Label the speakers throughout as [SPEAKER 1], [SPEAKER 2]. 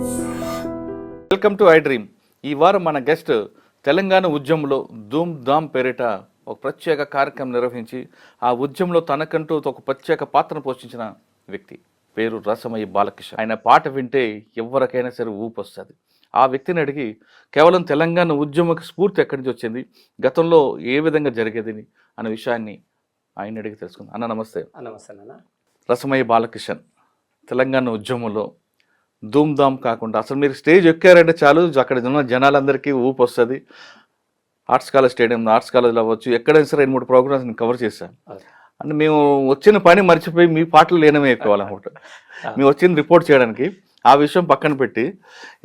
[SPEAKER 1] Welcome to I dream ఈ వారం మన గెస్ట్ తెలంగాణ ఉద్యమంలో ధూమ్ ధామ్ పేరిట ఒక ప్రత్యేక కార్యక్రమం నిర్వహించి ఆ ఉద్యమంలో తనకంటూ ఒక ప్రత్యేక పాత్రను పోషించిన వ్యక్తి పేరు రసమయ్య బాలకృష్ణ ఆయన పాట వింటే ఎవరికైనా సరే ఊపు వస్తుంది. ఆ వ్యక్తిని అడిగి కేవలం తెలంగాణ ఉద్యమకు స్ఫూర్తి ఎక్కడి నుంచి వచ్చింది? గతంలో ఏ విధంగా జరిగేది అనే విషయాన్ని ఆయన అడిగి తెలుసుకుందాం. అన్న నమస్తే.
[SPEAKER 2] నమస్తే నాన్న.
[SPEAKER 1] రసమయ్య బాలకిషన్ తెలంగాణ ఉద్యమంలో ధూమ్ ధామ్ కాకుండా. అసలు మీరు స్టేజ్ ఎక్కారంటే చాలు అక్కడ ఉన్న జనాలందరికీ ఊపు వస్తుంది. ఆర్ట్స్ కాలేజ్ స్టేడియం ఆర్ట్స్ కాలేజ్లో అవ్వచ్చు ఎక్కడైనా సరే రెండు మూడు ప్రోగ్రామ్స్ నేను కవర్ చేశాను. అంటే మేము వచ్చిన పని మర్చిపోయి మీ పాటలు లేనమే ఎక్కువాలన్నమాట మేము వచ్చింది రిపోర్ట్ చేయడానికి ఆ విషయం పక్కన పెట్టి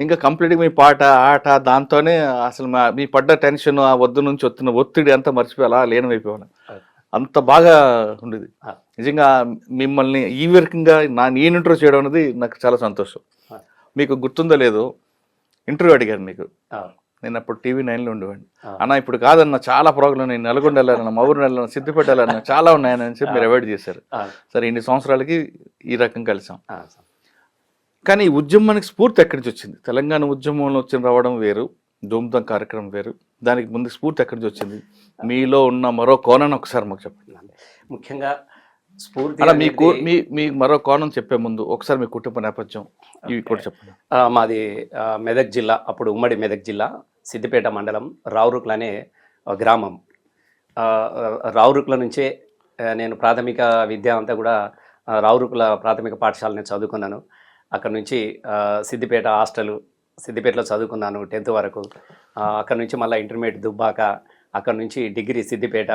[SPEAKER 1] ఇంకా కంప్లీట్గా మీ పాట ఆట దాంతోనే అసలు మా మీ పడ్డ టెన్షన్ ఆ వద్దు నుంచి వస్తున్న ఒత్తిడి అంతా మర్చిపోయి అలా
[SPEAKER 2] Okay.
[SPEAKER 1] అంత బాగా ఉండేది. నిజంగా మిమ్మల్ని ఈ రకంగా నా నేను ఇంటర్వ్యూ చేయడం అనేది నాకు చాలా సంతోషం. మీకు గుర్తుందో లేదో ఇంటర్వ్యూ అడిగాను మీకు. నేను అప్పుడు టీవీ నైన్లో ఉండేవాడిని. అన్న ఇప్పుడు కాదన్న చాలా ప్రోగ్రాం నేను నల్గొండ వెళ్ళాలన్న మౌరు వెళ్ళాలన్న సిద్దిపేట వెళ్ళాలన్న చాలా ఉన్నాయని చెప్పి మీరు అవాయిడ్ చేశారు. సరే ఇన్ని సంవత్సరాలకి ఈ రకం కలిసాం. కానీ ఈ ఉద్యమానికి స్ఫూర్తి ఎక్కడి నుంచి వచ్చింది? తెలంగాణ ఉద్యమంలో వచ్చిన రావడం వేరు ధూమ్ధాం కార్యక్రమం వేరు దానికి ముందు స్ఫూర్తి ఎక్కడి నుంచి వచ్చింది? మీలో ఉన్న మరో కోణాన్ని ఒకసారి మాకు చెప్పండి.
[SPEAKER 2] ముఖ్యంగా స్ఫూర్తి
[SPEAKER 1] అలా మీ కూ-
[SPEAKER 2] అనేది,
[SPEAKER 1] మీ మీ మరో కోణం చెప్పే ముందు ఒకసారి మీ కుటుంబ నేపథ్యం ఇవి కూడా చెప్పండి.
[SPEAKER 2] మాది మెదక్ జిల్లా అప్పుడు ఉమ్మడి మెదక్ జిల్లా సిద్దిపేట మండలం రావురుకుల అనే గ్రామం. రావురుకుల నుంచే నేను ప్రాథమిక విద్య అంతా కూడా రావురుకుల ప్రాథమిక పాఠశాలని చదువుకున్నాను. అక్కడ నుంచి సిద్దిపేట హాస్టల్ సిద్దిపేటలో చదువుకున్నాను టెన్త్ వరకు. అక్కడ నుంచి మళ్ళీ ఇంటర్మీడియట్ దుబ్బాక అక్కడ నుంచి డిగ్రీ సిద్దిపేట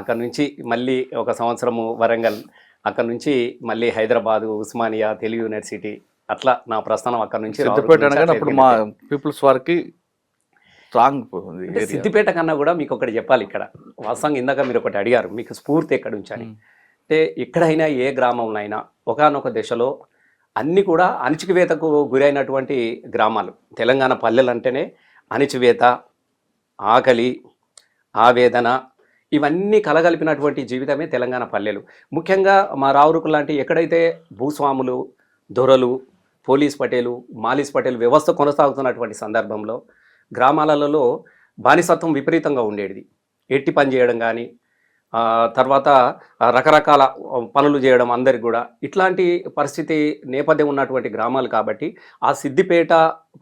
[SPEAKER 2] అక్కడ నుంచి మళ్ళీ ఒక సంవత్సరము వరంగల్ అక్కడ నుంచి మళ్ళీ హైదరాబాదు ఉస్మానియా తెలుగు యూనివర్సిటీ అట్లా నా ప్రస్థానం అక్కడ నుంచి
[SPEAKER 1] సిద్దిపేట మా. పీపుల్స్ వారికి స్ట్రాంగ్
[SPEAKER 2] సిద్దిపేట కన్నా కూడా మీకు ఒకటి చెప్పాలి ఇక్కడ. వాస్తవంగా ఇందాక మీరు ఒకటి అడిగారు మీకు స్ఫూర్తి ఎక్కడి అని అంటే ఎక్కడైనా ఏ గ్రామంలో ఒకనొక దశలో అన్ని కూడా అణచివేతకు గురైనటువంటి గ్రామాలు. తెలంగాణ పల్లెలు అంటేనే అణచివేత ఆకలి ఆవేదన ఇవన్నీ కలగలిపినటువంటి జీవితమే తెలంగాణ పల్లెలు. ముఖ్యంగా మా రావురుకు లాంటి ఎక్కడైతే భూస్వాములు దొరలు పోలీస్ పటేలు మాలిస్ పటేలు వ్యవస్థ కొనసాగుతున్నటువంటి సందర్భంలో గ్రామాలలో బానిసత్వం విపరీతంగా ఉండేది. ఎట్టి పని చేయడం కానీ తర్వాత రకరకాల పనులు చేయడం అందరికి కూడా. ఇట్లాంటి పరిస్థితి నేపథ్యం ఉన్నటువంటి గ్రామాలు కాబట్టి ఆ సిద్దిపేట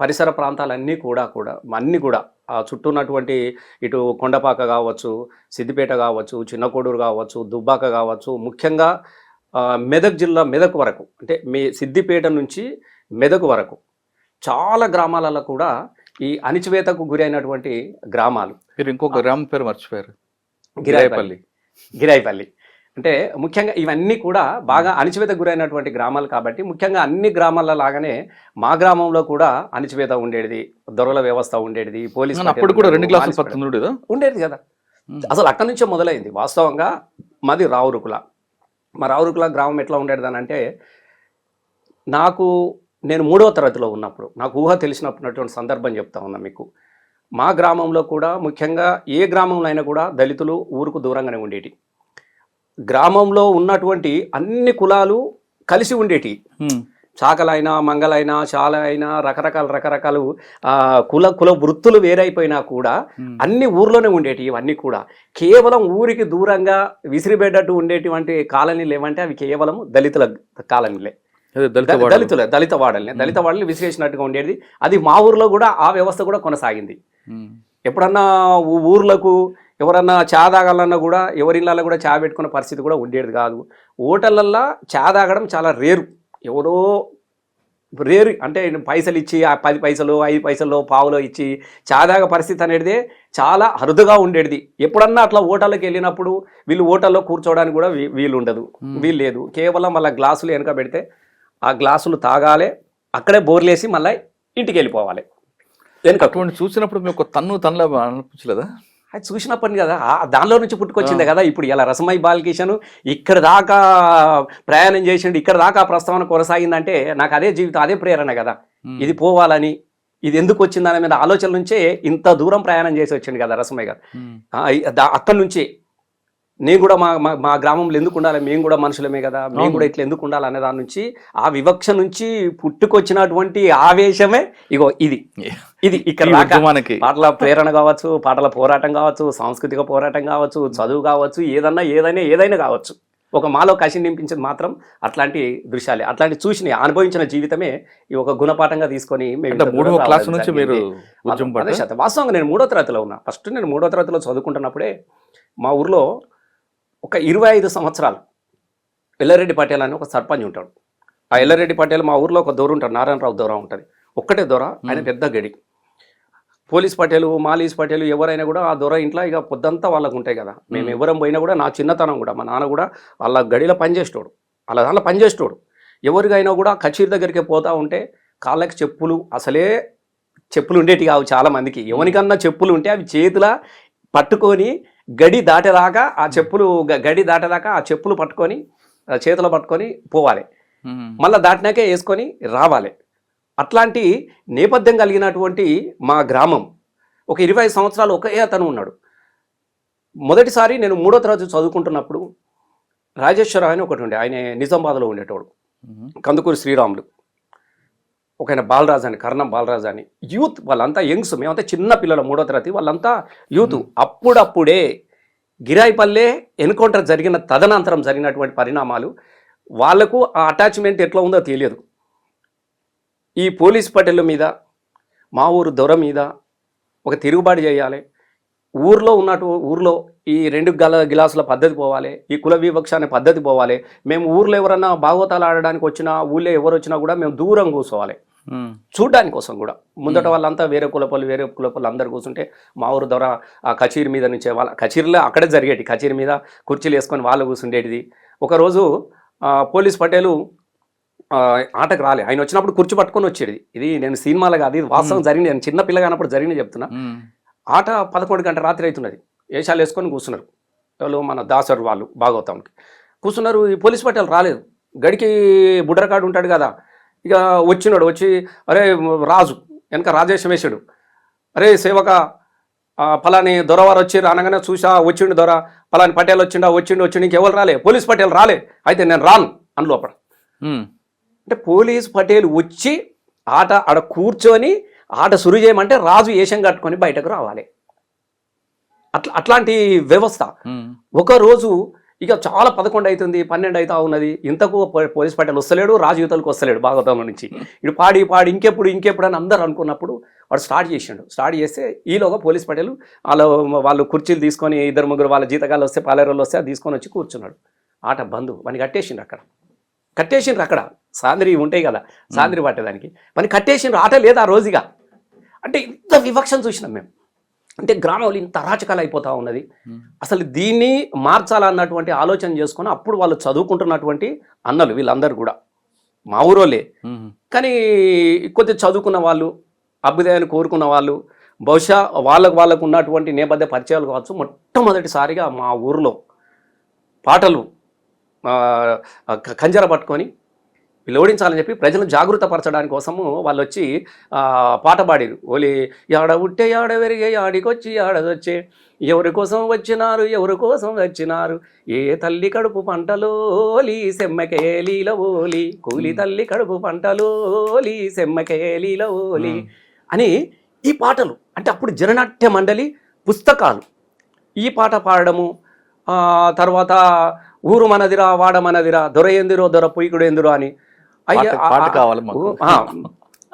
[SPEAKER 2] పరిసర ప్రాంతాలన్నీ కూడా కూడా అన్నీ కూడా ఆ చుట్టూ ఉన్నటువంటి ఇటు కొండపాక కావచ్చు సిద్దిపేట కావచ్చు చిన్నకోడూరు కావచ్చు దుబ్బాక కావచ్చు ముఖ్యంగా మెదక్ జిల్లా మెదక్ వరకు అంటే మీ సిద్దిపేట నుంచి మెదక్ వరకు చాలా గ్రామాలలో కూడా ఈ అణిచివేతకు గురైనటువంటి గ్రామాలు.
[SPEAKER 1] మీరు ఇంకొక గ్రామం పేరు మర్చిపోయారు.
[SPEAKER 2] గిరాయిపల్లి. గిరాయిపల్లి అంటే ముఖ్యంగా ఇవన్నీ కూడా బాగా అణిచివేత గురైనటువంటి గ్రామాలు కాబట్టి ముఖ్యంగా అన్ని గ్రామాల లాగానే మా గ్రామంలో కూడా అణిచివేత ఉండేది. దొరల వ్యవస్థ ఉండేది. పోలీస్
[SPEAKER 1] అప్పుడు కూడా రెండు గ్లాసులు
[SPEAKER 2] ఉండేది? కదా. అసలు అక్కడి నుంచే మొదలైంది. వాస్తవంగా మాది రావురుకుల. మా రావురుకుల గ్రామం ఎట్లా ఉండేది అని అంటే నాకు నేను మూడవ తరగతిలో ఉన్నప్పుడు నాకు ఊహ తెలిసినటువంటి సందర్భం చెప్తా ఉన్నా మీకు. మా గ్రామంలో కూడా ముఖ్యంగా ఏ గ్రామంలో అయినా కూడా దళితులు ఊరుకు దూరంగానే ఉండేటి. గ్రామంలో ఉన్నటువంటి అన్ని కులాలు కలిసి ఉండేటి. చాకలైనా మంగలైనా చాల అయినా రకరకాల రకరకాల కుల కుల వృత్తులు వేరైపోయినా కూడా అన్ని ఊర్లోనే ఉండేటి ఇవన్నీ కూడా. కేవలం ఊరికి దూరంగా విసిరిపెట్టట్టు ఉండేటువంటి కాలనీలు ఏమంటే అవి కేవలం దళితుల కాలనీలే. దళితుల దళిత వాడల్ని. దళిత వాడల్ని విసిరేసినట్టుగా ఉండేది. అది మా ఊర్లో కూడా ఆ వ్యవస్థ కూడా కొనసాగింది. ఎప్పుడన్నా ఊర్లకు ఎవరన్నా చా తాగాలన్నా కూడా ఎవరిళ్ళల్లో కూడా చా పెట్టుకునే పరిస్థితి కూడా ఉండేది కాదు. ఓటలల్లో చా తాగడం చాలా రేరు. ఎవరో రేరు. అంటే పైసలు ఇచ్చి ఆ పది పైసలు ఐదు పైసలు పావులో ఇచ్చి చా తాగే పరిస్థితి అనేది చాలా అరుదుగా ఉండేది. ఎప్పుడన్నా అట్లా ఓటర్లకు వెళ్ళినప్పుడు వీళ్ళు ఓటర్లో కూర్చోవడానికి కూడా వీలు ఉండదు వీలు లేదు కేవలం వాళ్ళ గ్లాసులు వెనక పెడితే ఆ గ్లాసులు తాగాలి అక్కడే బోర్లేసి మళ్ళీ ఇంటికి వెళ్ళిపోవాలి వెనుక
[SPEAKER 1] అటువంటి చూసినప్పుడు మీకు తన్ను తనలా అనిపించలేదా?
[SPEAKER 2] అది చూసినప్పటి కదా ఆ- దానిలో నుంచి పుట్టుకొచ్చింది కదా ఇప్పుడు ఇలా రసమై బాలకిషన్ ఇక్కడ దాకా ప్రయాణం చేసిండు ఇక్కడ దాకా ఆ ప్రస్తావన కొనసాగిందంటే నాకు అదే జీవితం అదే ప్రేరణ కదా. ఇది పోవాలని ఇది ఎందుకు వచ్చిందనే మీద ఆలోచన నుంచే ఇంత దూరం ప్రయాణం చేసి వచ్చింది కదా రసమయ్య గారు. అక్కడి నుంచి నేను కూడా మా మా- గ్రామంలో ఎందుకు ఉండాలి? మేము కూడా మనుషులమే కదా. మేము. కూడా ఇట్లా ఎందుకు ఉండాలి అనే దాని నుంచి ఆ వివక్ష నుంచి పుట్టుకొచ్చినటువంటి ఆవేశమే ఇగో ఇది. ఇది ఇక్కడ
[SPEAKER 1] ఉద్యమానికి.
[SPEAKER 2] పాటల ప్రేరణ కావచ్చు పాటల పోరాటం కావచ్చు సాంస్కృతిక పోరాటం కావచ్చు చదువు కావచ్చు ఏదన్నా ఏదైనా ఏదైనా కావచ్చు. ఒక మాలో కసి నింపించింది మాత్రం అట్లాంటి దృశ్యాలే. అట్లాంటి చూసిన అనుభవించిన జీవితమే ఈ ఒక గుణపాఠంగా తీసుకొని దూరం
[SPEAKER 1] క్లాస్ నుంచి మీరు
[SPEAKER 2] వాస్తవంగా నేను మూడో తరగతిలో ఉన్నా. ఫస్ట్ నేను మూడో తరగతిలో చదువుకుంటున్నప్పుడే మా ఊర్లో ఒక ఇరవై ఐదు సంవత్సరాలు ఎల్లారెడ్డి పటేల్ అని ఒక సర్పంచ్ ఉంటాడు. ఆ ఎల్లారెడ్డి పటేల్ మా ఊర్లో ఒక దొర ఉంటాడు నారాయణరావు దొర ఉంటుంది. ఒక్కటే దొర ఆయన పెద్ద గడి. పోలీస్ పటేలు మాలీస్ పటేలు ఎవరైనా కూడా ఆ దొర ఇంట్లో ఇక పొద్దంతా వాళ్ళకు ఉంటాయి కదా. మేము. ఎవరం పోయినా కూడా నా చిన్నతనం కూడా మా నాన్న కూడా వాళ్ళ గడిలో పనిచేసేటోడు. వాళ్ళ దాంట్లో పనిచేసేటోడు. ఎవరికైనా కూడా కచీర్ దగ్గరికి పోతా ఉంటే కాళ్ళకి చెప్పులు అసలే చెప్పులు ఉండేటి కావు చాలా మందికి. ఎవరికన్నా చెప్పులు ఉంటే అవి చేతుల పట్టుకొని గడి దాటేదాకా ఆ చెప్పులు గడి దాటేదాకా ఆ చెప్పులు పట్టుకొని చేతిలో పట్టుకొని పోవాలి. మళ్ళీ దాటినాకే వేసుకొని రావాలి. అట్లాంటి నేపథ్యం కలిగినటువంటి మా గ్రామం ఒక ఇరవై సంవత్సరాలు ఒకే అతను ఉన్నాడు. మొదటిసారి నేను మూడో తరగతి చదువుకుంటున్నప్పుడు రాజేశ్వరరావు అని ఒకటి ఉండే ఆయన నిజామాబాద్లో ఉండేటోడు. కందుకూరి శ్రీరాములు. ఒక ఆయన బాలరాజు అని కర్ణం బాలరాజు అని యూత్ వాళ్ళంతా యంగ్స్. మేమంతా చిన్న పిల్లలు మూడో తరగతి వాళ్ళంతా యూత్. అప్పుడప్పుడే గిరాయిపల్లె ఎన్కౌంటర్ జరిగిన తదనంతరం జరిగినటువంటి పరిణామాలు వాళ్ళకు ఆ అటాచ్మెంట్ ఎట్లా ఉందో తెలియదు. ఈ పోలీస్ పటేళ్ళ మీద మా ఊరు దొర మీద ఒక తిరుగుబాటు చేయాలి. ఊర్లో ఉన్నట్టు ఊర్లో ఈ రెండు గల గిలాసుల పద్ధతి పోవాలి ఈ కుల వివక్ష అనే పద్ధతి పోవాలి. మేము ఊర్లో ఎవరన్నా భాగవతాలు ఆడడానికి వచ్చినా ఊళ్ళో ఎవరు వచ్చినా కూడా మేము దూరం కూర్చోవాలి. చూడ్డానికి కోసం కూడా. ముందట వాళ్ళంతా వేరే కులపలు వేరే కులపలు అందరు కూర్చుంటే మా ఊరు ద్వారా ఆ కచీరి మీద నుంచే వాళ్ళ కచీరిలో అక్కడే జరిగేటి కచీరి మీద కుర్చీలు వేసుకొని వాళ్ళు కూర్చుండేటిది. ఒకరోజు పోలీస్ పటేలు ఆటకు రాలే. ఆయన వచ్చినప్పుడు కుర్చీ పట్టుకొని వచ్చేది ఇది నేను సినిమాలో కాదు ఇది వాస్తవం జరిగింది. నేను చిన్న పిల్ల కానప్పుడు జరిగింది చెప్తున్నా. ఆట పదకొండు గంటల రాత్రి అవుతున్నది. వేషాలు వేసుకొని కూర్చున్నారు. ఎవరు? మన దాసరు వాళ్ళు భాగవతంకి. కూర్చున్నారు. ఈ పోలీస్ పట్టేలు రాలేదు. గడికి బుడ్రకాడు ఉంటాడు కదా ఇక వచ్చినాడు వచ్చి అరే రాజు వెనక రాజేశం వేసాడు అరే సేవక పలాని దొరవారు వచ్చి అనగానే చూసా వచ్చిండు దొర. పలాని పటేల్ వచ్చిండా వచ్చిండు వచ్చిండు ఇంకెవరు రాలే? పోలీస్ పటేల్ రాలే. అయితే నేను రాను అని లోపల. అంటే పోలీస్ పటేల్ వచ్చి ఆట ఆడ కూర్చొని ఆట సురు చేయమంటే రాజు ఏషం కట్టుకొని బయటకు రావాలి. అట్లా అట్లాంటి వ్యవస్థ.
[SPEAKER 1] ఉమ్.
[SPEAKER 2] ఇక చాలా పదకొండు అవుతుంది పన్నెండు అవుతా ఉన్నది. ఇంతకు పోలీస్ పటేల్ వస్తలేడు రాజు వస్తలేడు భాగవతంలో నుంచి. ఇటు పాడి పాడి ఇంకెప్పుడు ఇంకెప్పుడు అని అందరు అనుకున్నప్పుడు వాడు స్టార్ట్ చేసిండు. స్టార్ట్ చేస్తే ఈలోగా పోలీస్ పటేలు వాళ్ళ వాళ్ళు కుర్చీలు తీసుకొని ఇద్దరు ముగ్గురు వాళ్ళ జీతకాలు వస్తే పాలేరోళ్ళు వస్తే అది తీసుకొని వచ్చి కూర్చున్నాడు. ఆట బంధు. వాడిని కట్టేసిండు అక్కడ. కట్టేసిండ్రు అక్కడ. సాంద్రి ఉంటాయి కదా సాంద్రి పట్టేదానికి. పని కట్టేసిండ్రు. ఆట లేదు ఆ రోజుగా. అంటే ఇంత వివక్షం చూసినాం మేము. అంటే గ్రామంలో ఇంత అరాచకాలు అయిపోతా ఉన్నది. అసలు దీన్ని మార్చాలన్నటువంటి ఆలోచన చేసుకొని అప్పుడు వాళ్ళు చదువుకుంటున్నటువంటి అన్నలు వీళ్ళందరూ కూడా మా ఊరోలే. కానీ కొద్దిగా చదువుకున్న వాళ్ళు అభ్యుదయాన్ని కోరుకున్న వాళ్ళు బహుశా వాళ్ళకు వాళ్ళకు ఉన్నటువంటి నేపథ్య పరిచయాలు కావచ్చు మొట్టమొదటిసారిగా మా ఊరిలో పాటలు కంజర పట్టుకొని వీళ్ళు ఓడించాలని చెప్పి ప్రజలను జాగృతపరచడానికి కోసము వాళ్ళు వచ్చి పాట పాడిరు ఓలి యాడ ఉట్టే యాడ వెరిగే యాడికొచ్చి యాడదొచ్చే ఎవరి కోసం వచ్చినారు ఎవరి కోసం వచ్చినారు? ఏ తల్లి కడుపు పంటలోలి సెమ్మకేలీల ఓలి. కూలి తల్లి కడుపు పంటలోలి సెమ్మకేలీల ఓలి. అని ఈ పాటలు అంటే అప్పుడు జననాట్య మండలి పుస్తకాలు. ఈ పాట పాడడము తర్వాత ఊరు మనదిరా వాడ మనదిరా దొర ఎందిరో దొర పొయ్యికుడు ఎందిరో అని
[SPEAKER 1] పాట- కావాలి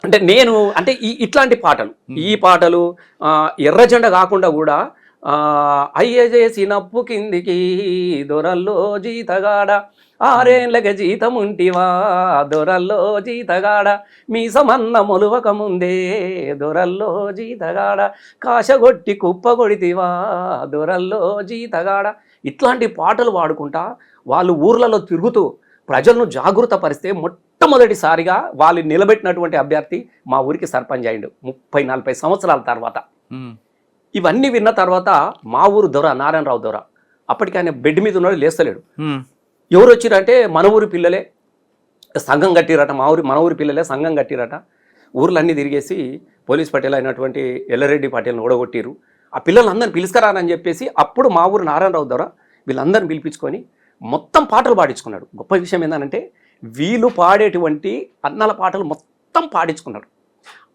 [SPEAKER 2] అంటే నేను అంటే ఈ ఇట్లాంటి పాటలు ఈ పాటలు ఆ, ఎర్ర జెండ కాకుండా కూడా అయ్య చేసినప్పు కిందికి దొరల్లో జీతగాడ ఆరేళ్ళకి జీతం ఉంటివా? దొరల్లో జీతగాడ మీ సమన్న మొలువక ముందే దొరల్లో జీతగాడ కాశగొట్టి కుప్ప కొడితివా? దొరల్లో జీతగాడ. ఇట్లాంటి పాటలు పాడుకుంటా వాళ్ళు ఊర్లలో తిరుగుతూ ప్రజలను జాగృతపరిస్తే మొట్టమొదటిసారిగా వాళ్ళు నిలబెట్టినటువంటి అభ్యర్థి మా ఊరికి సర్పంచ్ అయిండు ముప్పై నలభై సంవత్సరాల తర్వాత. ఇవన్నీ విన్న తర్వాత మా ఊరు దొర నారాయణరావు దొర. అప్పటికి ఆయన బెడ్ మీద ఉన్నాడు లేస్తలేడు. ఎవరు వచ్చిరంటే మన ఊరి పిల్లలే. సంఘం కట్టిరట మా ఊరి మన ఊరి పిల్లలే సంఘం కట్టిరట. ఊర్లన్నీ తిరిగేసి పోలీస్ పటేల్ అయినటువంటి ఎల్లారెడ్డి పటేల్ని ఓడగొట్టిరు ఆ పిల్లలందరిని పిలుచుకరానని చెప్పేసి అప్పుడు మా ఊరు నారాయణరావు ద్వారా వీళ్ళందరిని పిలిపించుకొని మొత్తం పాటలు పాడించుకున్నాడు. గొప్ప విషయం ఏంటంటే వీళ్ళు పాడేటువంటి అన్నల పాటలు మొత్తం పాడించుకున్నాడు.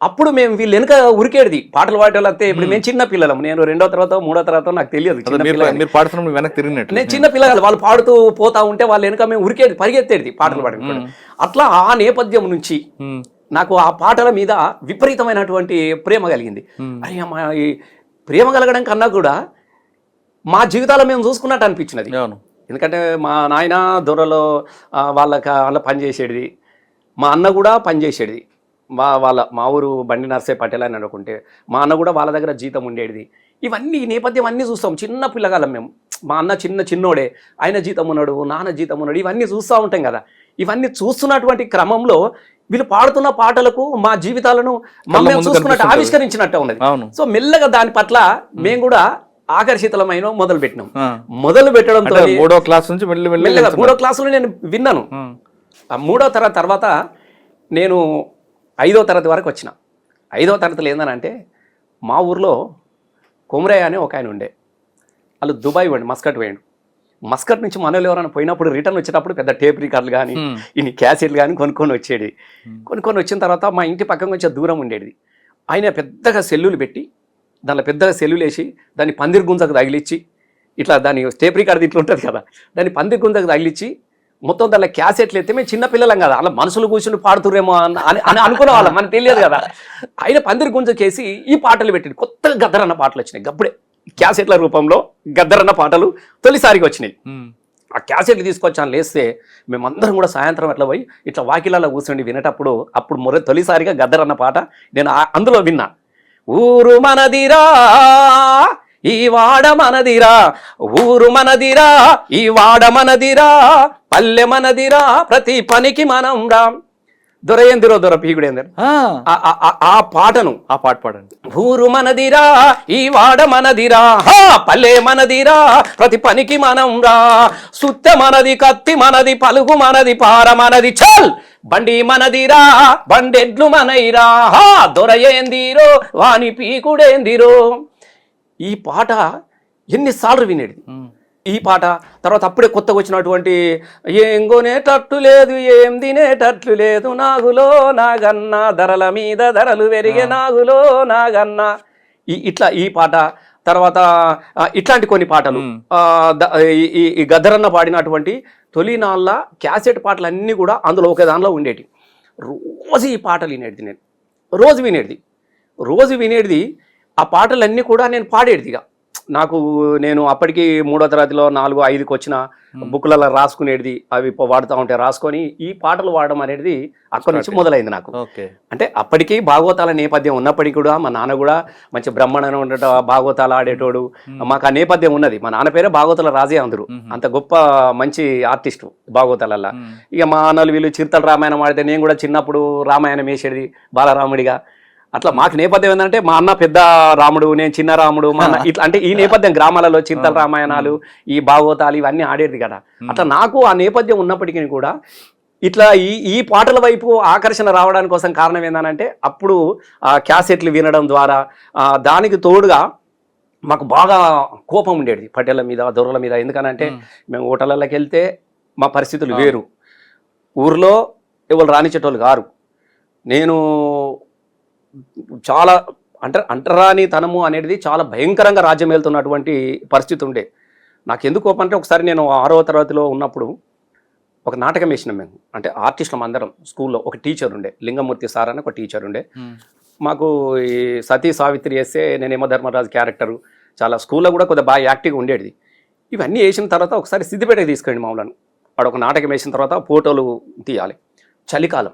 [SPEAKER 2] అప్పుడు మేము వీళ్ళు వెనుక ఉరికేది పాటలు పాడేవాళ్ళు అంతే ఇప్పుడు మేము చిన్న పిల్లలం. నేను రెండో తర్వాత మూడో తర్వాత నాకు తెలియదు. నేను చిన్న పిల్లలు వాళ్ళు పాడుతూ పోతా ఉంటే వాళ్ళు వెనుక మేము ఉరికేది పరిగెత్తేది పాటలు పాడుకుంటాడు అట్లా ఆ నేపథ్యం నుంచి నాకు ఆ పాటల మీద విపరీతమైనటువంటి ప్రేమ కలిగింది. అరే ఈ ప్రేమ కలగడం కన్నా కూడా మా జీవితాలు మేము చూసుకున్నట్టు అనిపించినది. ఎందుకంటే మా నాయన దొరలో వాళ్ళకి వాళ్ళ పని చేసేది. మా అన్న కూడా పని చేసేది. మా వాళ్ళ మా ఊరు బండి నర్సే పటేల్ అని అనుకుంటే మా అన్న కూడా వాళ్ళ దగ్గర జీతం ఉండేది. ఇవన్నీ నేపథ్యం అన్నీ చూస్తాం. చిన్న పిల్లగాలం మేము. మా అన్న చిన్న చిన్నోడే. ఆయన జీతం ఉన్నాడు నాన్న జీతం ఉన్నాడు ఇవన్నీ చూస్తూ ఉంటాం కదా. ఇవన్నీ చూస్తున్నటువంటి క్రమంలో వీళ్ళు పాడుతున్న పాటలకు మా జీవితాలను మమ్మల్ని చూసుకున్నట్టు. ఆవిష్కరించినట్టు ఉన్నది. సో మెల్లగా దాని పట్ల మేము కూడా ఆకర్షితులమైన మొదలు పెట్టినాం. మొదలు పెట్టడంతో
[SPEAKER 1] మూడో క్లాస్ నుంచి
[SPEAKER 2] మెల్లగా మూడో క్లాసులో నేను విన్నాను. ఆ. మూడో తరగతి తర్వాత నేను ఐదో తరగతి వరకు వచ్చిన. ఐదో తరగతిలో ఏందనంటే మా ఊర్లో కొమరయ్య అని ఒక ఆయన ఉండే. వాళ్ళు దుబాయ్ పోయిండు మస్కట్ పోయిండు. మస్కట్ నుంచి మనలో ఎవరైనా పోయినప్పుడు రిటర్న్ వచ్చేటప్పుడు పెద్ద టేప్ రికార్డులు కానీ ఇన్ని క్యాసెట్లు కానీ కొనుక్కొని వచ్చేది. కొనుక్కొని వచ్చిన తర్వాత మా ఇంటి పక్కన కొంచెం దూరం ఉండేది. ఆయన పెద్దగా సెల్లులు పెట్టి దానిలో పెద్దగా సెల్లులు వేసి దాన్ని పందిరి గుంజకు తగిలిచ్చి ఇట్లా దాని టేప్ రికార్డు ఇట్లా ఉంటుంది కదా దాన్ని పందిరి గుంజకు తగిలిచ్చి మొత్తం దానిలో క్యాసెట్లు ఎత్తే మేము చిన్న పిల్లలం కదా అలా మనుషులు కూర్చుని పాడుతురేమో అని అని- అని అనుకునే వాళ్ళం మనకు తెలియదు కదా. ఆయన పందిరి గుంజకేసి ఈ పాటలు పెట్టింది కొత్తగా గద్దరన్న పాటలు వచ్చినాయి గప్పుడే క్యాసెట్ల రూపంలో గద్దరన్న పాటలు తొలిసారిగా వచ్చినాయి. ఆ క్యాసెట్లు తీసుకొచ్చాను లేస్తే మేమందరం కూడా సాయంత్రం అట్లా పోయి ఇట్లా వాకిలాలో కూర్చోండి వినేటప్పుడు అప్పుడు మొర తొలిసారిగా గద్దర్ అన్న పాట నేను అందులో విన్నా. ఊరు మనదిరా ఈ వాడ మనదిరా ఊరు మనదిరా ఈ వాడ మనదిరా పల్లె మనదిరా ప్రతి పనికి మనం రాం. దొరయేందిరో దొర పీగుడేందర్?
[SPEAKER 1] ఆ,
[SPEAKER 2] ఆ- పాటను
[SPEAKER 1] ఆ పాట పాడండి.
[SPEAKER 2] ఊరు మనదిరా ఈ వాడ మనదిరా పల్లె మనదిరా ప్రతి పనికి మనం రా. సుత్తె మనది కత్తి మనది పలుగు మనది పార మనది చల్! బండి మనదిరా బండెడ్లు మనైరా హా దొరయేందిరో వాని పీకుడేందిరో. ఈ పాట ఎన్నిసార్లు వినేది? ఈ పాట. తర్వాత అప్పుడే కొత్తగా వచ్చినటువంటి ఏం కొనేటట్లు లేదు ఏం తినేటట్లు లేదు నాగులో నాగన్న ధరల మీద ధరలు పెరిగే నాగులో నాగన్న. ఈ ఇట్లా ఈ పాట. తర్వాత ఇట్లాంటి కొన్ని పాటలు. ఈ- గద్దరన్న పాడినటువంటి తొలినాళ్ళ క్యాసెట్ పాటలు అన్నీ కూడా అందులో ఒక దానిలో ఉండేటి రోజు ఈ పాటలు వినేది నేను. రోజు వినేది రోజు వినేది ఆ పాటలన్నీ కూడా నేను ఇక నాకు నేను అప్పటికి మూడో తరగతిలో నాలుగు ఐదుకి వచ్చిన బుక్లలో రాసుకునేది అవి వాడుతూ ఉంటే రాసుకొని ఈ పాటలు వాడడం అనేది అక్కడి నుంచి మొదలైంది నాకు.
[SPEAKER 1] ఓకే.
[SPEAKER 2] అంటే అప్పటికి భాగవతాల నేపథ్యం ఉన్నప్పటికీ కూడా మా నాన్న కూడా మంచి బ్రహ్మణం ఉండట భాగవతాలు ఆడేటోడు. మాకు ఆ నేపథ్యం ఉన్నది. మా నాన్న పేరే భాగవతాల రాజే అందరు. అంత గొప్ప మంచి ఆర్టిస్టు భాగవతాలల్లా. ఇక మా అన్నలు వీళ్ళు చిరుతల రామాయణం ఆడితే నేను కూడా చిన్నప్పుడు రామాయణం వేసేది బాలరాముడిగా. అట్లా మాకు నేపథ్యం ఏంటంటే మా అన్న పెద్ద రాముడు నేను చిన్న రాముడు మా అన్న ఇట్లా అంటే ఈ నేపథ్యం గ్రామాలలో చింతల రామాయణాలు ఈ భాగవతాలు ఇవన్నీ ఆడేది కదా. అట్లా నాకు ఆ నేపథ్యం ఉన్నప్పటికీ కూడా ఇట్లా ఈ ఈ పాటల వైపు ఆకర్షణ రావడానికి కోసం కారణం ఏంటంటే అప్పుడు ఆ క్యాసెట్లు వినడం ద్వారా దానికి తోడుగా మాకు బాగా కోపం ఉండేది పటేళ్ళ మీద దొరల మీద. ఎందుకనంటే మేము హోటళ్ళకి వెళ్తే మా పరిస్థితులు వేరు. ఊర్లో ఎవరు రానిచ్చేటోళ్ళు గారు నేను చాలా అంట అంటరాని తనము అనేది చాలా భయంకరంగా రాజ్యం వెళ్తున్నటువంటి పరిస్థితి ఉండే నాకు ఎందుకు కోపం అంటే ఒకసారి నేను ఆరవ తరగతిలో ఉన్నప్పుడు ఒక నాటకం వేసినాం మేము. అంటే ఆర్టిస్టులం అందరం స్కూల్లో. ఒక టీచర్ ఉండే లింగమూర్తి సార్ అని ఒక టీచర్ ఉండే మాకు ఈ సతీ సావిత్రి వేస్తే నేనేమో ధర్మరాజు క్యారెక్టరు చాలా స్కూల్లో కూడా కొద్దిగా బాగా యాక్టివ్గా ఉండేది ఇవన్నీ వేసిన తర్వాత ఒకసారి సిద్దిపేటకి తీసుకెళ్ళి మామూలను వాడు ఒక నాటకం వేసిన తర్వాత ఫోటోలు తీయాలి. చలికాలం.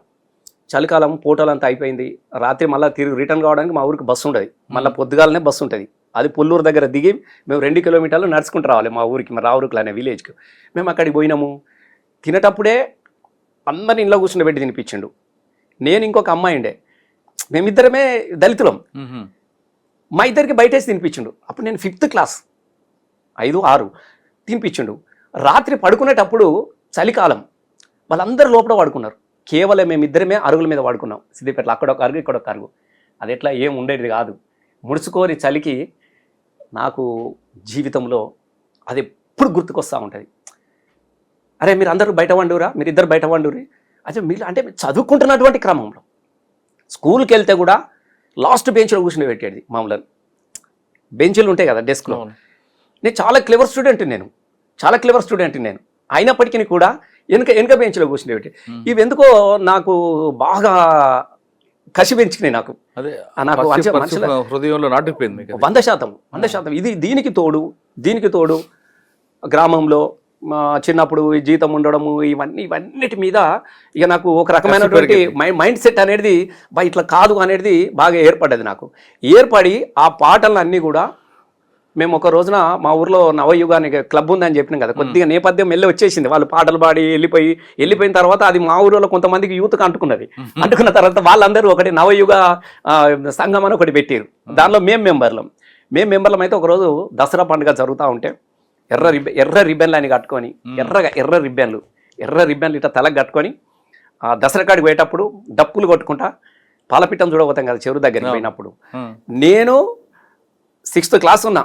[SPEAKER 2] చలికాలం ఫోటోలు అంతా అయిపోయింది. రాత్రి మళ్ళీ తిరిగి రిటర్న్ కావడానికి మా ఊరికి బస్సు ఉంటుంది మళ్ళీ పొద్దుగాలనే బస్సు ఉంటుంది. అది పుల్లూరు దగ్గర దిగి మేము రెండు కిలోమీటర్లు నడుచుకుంటూ రావాలి మా ఊరికి మా రావురుకులు అనే విలేజ్కి. మేము అక్కడికి పోయినాము. తినేటప్పుడే అందరిని ఇంట్లో కూర్చుని పెట్టి తినిపించిండు. నేను ఇంకొక అమ్మాయి ఉండే. మేమిద్దరమే దళితులం. మా ఇద్దరికి బయటేసి తినిపించిండు. అప్పుడు నేను ఫిఫ్త్ క్లాస్ ఐదు ఆరు తినిపించిండు. రాత్రి పడుకునేటప్పుడు చలికాలం వాళ్ళందరూ లోపల పడుకున్నారు. కేవలం మేమిద్దరమే అరుగుల మీద పడుకున్నాం సిద్దిపేటలో అక్కడ ఒక అరుగు ఇక్కడ ఒక అరుగు. అది ఎట్లా ఏం ఉండేది కాదు. ముడుచుకోని చలికి నాకు జీవితంలో అది ఎప్పుడు గుర్తుకొస్తూ ఉంటుంది. అరే మీరు అందరూ బయట వండురా? మీరు ఇద్దరు బయట వండురి అదే మీరు అంటే చదువుకుంటున్నటువంటి క్రమంలో. స్కూల్కి వెళ్తే కూడా లాస్ట్ బెంచ్లో కూర్చుని పెట్టేది మామూలు బెంచ్లు ఉంటాయి కదా డెస్క్లో. నేను చాలా క్లెవర్ స్టూడెంట్ నేను. చాలా క్లెవర్ స్టూడెంట్ నేను. అయినప్పటికీ కూడా వెనుక వెనుక బెంచ్లో కూర్చుని పెట్టి ఇవి ఎందుకో నాకు బాగా కసి పెంచుకున్నాయి నాకు నాకు
[SPEAKER 1] హృదయంలో నాటుకుపోయింది.
[SPEAKER 2] వంద శాతం వంద శాతం. ఇది దీనికి తోడు దీనికి తోడు గ్రామంలో చిన్నప్పుడు జీతం ఉండడము ఇవన్నీ ఇవన్నిటి మీద ఇక నాకు ఒక రకమైనటువంటి మై- మైండ్ సెట్ అనేది ఇట్లా కాదు అనేది బాగా ఏర్పడ్డది నాకు. ఏర్పడి ఆ పాటలన్నీ కూడా మేము ఒక రోజున మా ఊర్లో నవయుగానికి క్లబ్ ఉందని చెప్పినాం కదా. కొద్దిగా నేపథ్యం వెళ్ళి వచ్చేసింది. వాళ్ళు పాటలు పాడి వెళ్ళిపోయి వెళ్ళిపోయిన తర్వాత అది మా ఊరిలో కొంతమందికి యూత్కి అంటుకున్నది. అంటుకున్న తర్వాత వాళ్ళందరూ ఒకటి నవయుగ సంఘం అని ఒకటి పెట్టారు. దానిలో మేము మెంబర్లం. మేము మెంబర్లం అయితే ఒకరోజు దసరా పండుగ జరుగుతూ ఉంటే ఎర్ర రిబ్బె ఎర్ర రిబ్బన్లు అని కట్టుకొని ఎర్రగా ఎర్ర రిబ్బన్లు ఎర్ర రిబ్బన్లు ఇట్లా తలకు కట్టుకొని ఆ దసరా కాడికి పోయేటప్పుడు డప్పులు కొట్టుకుంటా పాలపిట్టం చూడబోతాం కదా చెరువు దగ్గరికి పోయినప్పుడు. నేను సిక్స్త్ క్లాస్ ఉన్నా.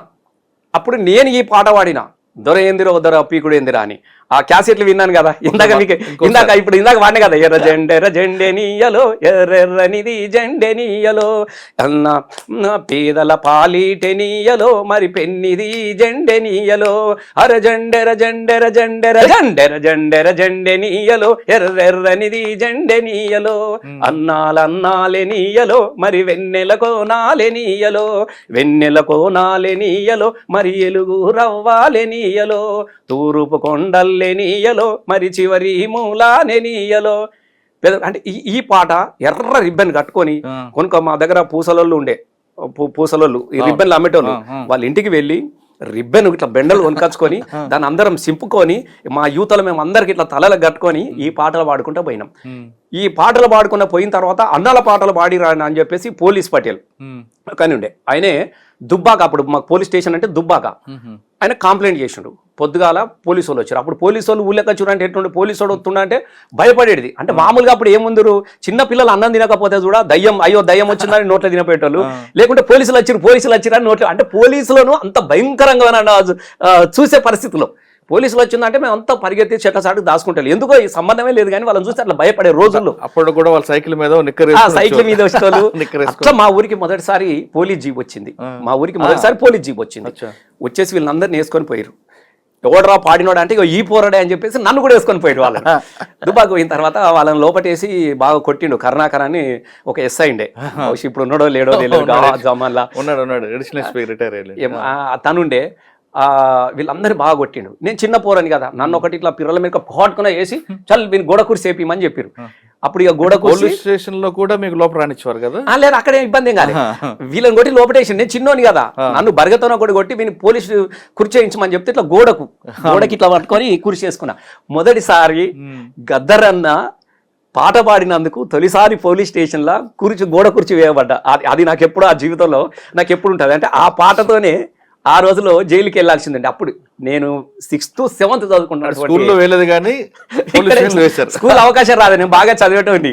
[SPEAKER 2] అప్పుడు నేను ఈ పాట పాడిన. దొర ఏందిరో దొర పీకుడు ఏందిరా అని. ఆ క్యాసెట్లు విన్నాను కదా. ఇందాక మీకు ఇందాక ఇప్పుడు ఇందాక వాడిన కదా ఎర్ర జెండెర జెండెనీయలో ఎర్రెర్రనిది జెండెనీయలో అన్న పేదల పాలీటెనీయలో మరి పెన్నిది జెండెనీయలో అర జెండెర జెండెర జెండెర జెండెర జెండెర జెండెనీయలో ఎర్రెర్రనిది జెండెనీయలో అన్నాలన్నాలెనీయలో మరి వెన్నెలకో నాలెనీయలో వెన్నెలకో నాలెనీయలో మరి ఎలుగు రవ్వాలెనీయలో తూర్పు కొండల్లెనీయలో మరి చివరి మూలానెనీయలో పెద్ద అంటే ఈ ఈ పాట ఎర్ర రిబ్బన్ కట్టుకొని. కొనుక్కో మా దగ్గర పూసలోళ్ళు ఉండే పూసలోళ్ళు ఈ రిబ్బన్లు అమ్మేటోళ్ళు. వాళ్ళ ఇంటికి వెళ్ళి రిబ్బన్ ఇట్లా బెండలు కొనుకొచ్చుకొని దాన్ని అందరం సింపుకొని మా యూతలో మేము అందరికి ఇట్లా తలలకు కట్టుకొని ఈ పాటలు పాడుకుంటూ పోయినాం. ఈ పాటలు పాడుకున్న పోయిన తర్వాత అన్నాల పాటలు పాడి రాని అని చెప్పేసి పోలీస్ పటేల్. కానీ ఉండే ఆయనే దుబ్బాక అప్పుడు మాకు పోలీస్ స్టేషన్ అంటే దుబ్బాక. ఆయన కంప్లైంట్ చేసిండు. పొద్దుగాల పోలీసు వాళ్ళు వచ్చారు. అప్పుడు పోలీసు వాళ్ళు ఊళ్ళక చూడంటే ఎట్లుండే పోలీసు వాడు వస్తుండ అంటే భయపడేది. అంటే మామూలుగా అప్పుడు ఏముందరు? చిన్న పిల్లలు అన్నం తినకపోతే కూడా దయ్యం అయ్యో దయ్యం వచ్చిందని నోట్లో తినపోయేటోళ్ళు. లేకుంటే పోలీసులు వచ్చారు పోలీసులు వచ్చారని నోట్లో అంటే పోలీసులను అంత భయంకరంగా చూసే పరిస్థితిలో. పోలీసులు వచ్చిందంటే మేము అంతా పరిగెత్తి చెట్ల చాటుకు దాచుకుంటాం ఎందుకో ఈ సంబంధమే లేదు కానీ వాళ్ళని చూస్తే అట్లా భయపడే రోజుల్లో.
[SPEAKER 1] అప్పుడు కూడా వాళ్ళ సైకిల్ మీద
[SPEAKER 2] సైకిల్ మీద. అట్లా మా ఊరికి మొదటిసారి పోలీస్ జీప్ వచ్చింది. మా ఊరికి మొదటిసారి పోలీస్ జీప్ వచ్చింది. వచ్చేసి వీళ్ళందరినీ వేసుకొని పోయారు. ఎవడరా పాడినోడు అంటే ఈ పోరాడే అని చెప్పేసి నన్ను కూడా వేసుకొని పోయాడు వాళ్ళని. దుబాకు పోయిన తర్వాత వాళ్ళని లోపటేసి బాగా కొట్టిండు. కరుణాకర్ అని ఒక ఎస్ఐ ఉండే. ఇప్పుడు ఉన్నాడో లేడో తెలియదు
[SPEAKER 1] ఉన్నాడు. ఉన్నాడు రిటైర్
[SPEAKER 2] తనుండే. వీళ్ళందరూ బాగా కొట్టిండు. నేను చిన్న పోరని కదా నన్ను ఒకటి ఇట్లా పిల్లల మీద పాటుకున్న వేసి చల్ వీని గోడ కూర్చి వేపిమని చెప్పారు అప్పుడు ఇక గోడ
[SPEAKER 1] పోలీస్ స్టేషన్లో కూడా మీకు లోపల రానిచ్చేవారు కదా?
[SPEAKER 2] లేదు అక్కడే ఇబ్బంది ఏం కాలేదు. వీళ్ళని కొట్టి లోపటేసి నేను చిన్నోని కదా నన్ను బరగతోన కూడా కొట్టి వీని పోలీసు కుర్చేయించమని చెప్తే ఇట్లా గోడకు గోడకి ఇట్లా పట్టుకొని కుర్చీ చేసుకున్నా మొదటిసారి గద్దరన్న పాట పాడినందుకు తొలిసారి పోలీస్ స్టేషన్లో కుర్చీ గోడ కుర్చీ వేయబడ్డా. అది అది నాకు ఎప్పుడు ఆ జీవితంలో నాకు ఎప్పుడు ఉంటుంది. అంటే ఆ పాటతోనే ఆ రోజులో జైలుకి వెళ్ళాల్సిందండి. అప్పుడు నేను సిక్స్త్ సెవెంత్ చదువుకుంటున్నాను
[SPEAKER 1] స్కూల్లో వేయలేదు కానీ
[SPEAKER 2] స్కూల్ అవకాశం రాదు నేను బాగా చదివేటోని